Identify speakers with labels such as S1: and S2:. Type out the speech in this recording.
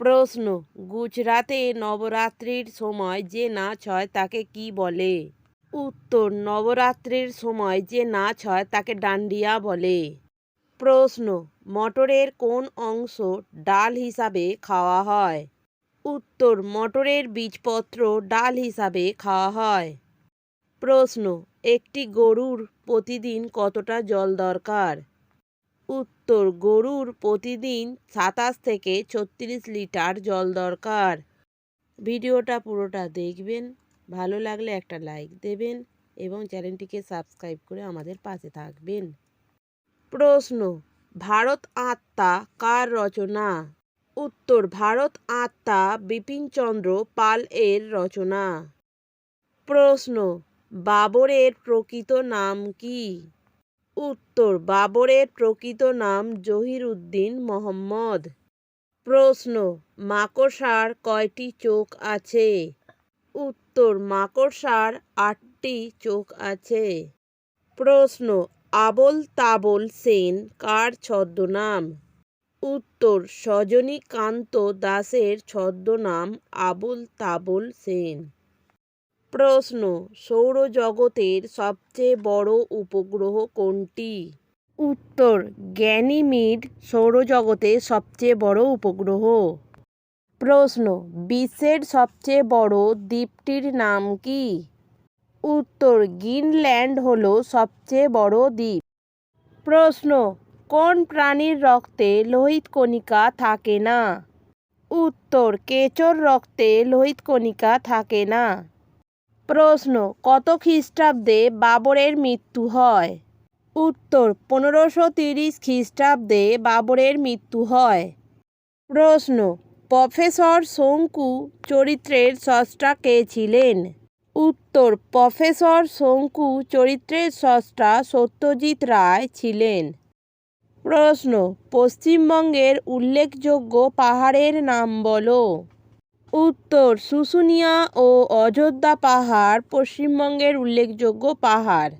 S1: প্রশ্ন গুজরাতে নবরাত্রির সময় যে নাচ হয় তাকে কি বলে? উত্তর, নবরাত্রির সময় যে নাচ হয় তাকে ডান্ডিয়া বলে। প্রশ্ন, মটরের কোন অংশ ডাল হিসাবে খাওয়া হয়? উত্তর, মটরের বীজপত্র ডাল হিসাবে খাওয়া হয়। প্রশ্ন, একটি গরুর প্রতিদিন কতটা জল দরকার? উত্তর, গরুর প্রতিদিন সাতাশ থেকে ছত্রিশ লিটার জল দরকার। ভিডিওটা পুরোটা দেখবেন, ভালো লাগলে একটা লাইক দেবেন এবং চ্যানেলটিকে সাবস্ক্রাইব করে আমাদের পাশে থাকবেন। প্রশ্ন, ভারত আত্মা কার রচনা? উত্তর, ভারত আত্মা বিপিনচন্দ্র পাল এর রচনা। প্রশ্ন, বাবরের প্রকৃত নাম কি? উত্তর, বাবরের প্রকৃত নাম জহির উদ্দিন মোহাম্মদ। প্রশ্ন, মাকড়সার কয়টি চোখ আছে? উত্তর, মাকড়সার আটটি চোখ আছে। প্রশ্ন, আবল তাবল সেন কার ছদ্মনাম? উত্তর, সজনীকান্ত দাসের ছদ্মনাম আবুল তাবল সেন। প্রশ্ন, সৌরজগতের সবচেয়ে বড় উপগ্রহ কোনটি? উত্তর, গ্যানিমিড সৌরজগতের সবচেয়ে বড় উপগ্রহ। প্রশ্ন, বিশ্বের সবচেয়ে বড় দ্বীপটির নাম কি? উত্তর, গ্রিনল্যান্ড হল সবচেয়ে বড় দ্বীপ। প্রশ্ন, কোন প্রাণীর রক্তে লোহিত কণিকা থাকে না? উত্তর, কেঁচোর রক্তে লোহিত কণিকা থাকে না। প্রশ্ন, কত খ্রিস্টাব্দে বাবরের মৃত্যু হয়? উত্তর, পনেরোশো তিরিশ খ্রিস্টাব্দে বাবরের মৃত্যু হয়। প্রশ্ন, প্রফেসর শঙ্কু চরিত্রের স্রষ্টা কে ছিলেন? উত্তর, প্রফেসর শঙ্কু চরিত্রের স্রষ্টা সত্যজিৎ রায় ছিলেন। প্রশ্ন, পশ্চিমবঙ্গের উল্লেখযোগ্য পাহাড়ের নাম বলো। উত্তর শুশুনিয়া ও অযোধ্যা পাহাড় পশ্চিমবঙ্গের উল্লেখযোগ্য পাহাড়।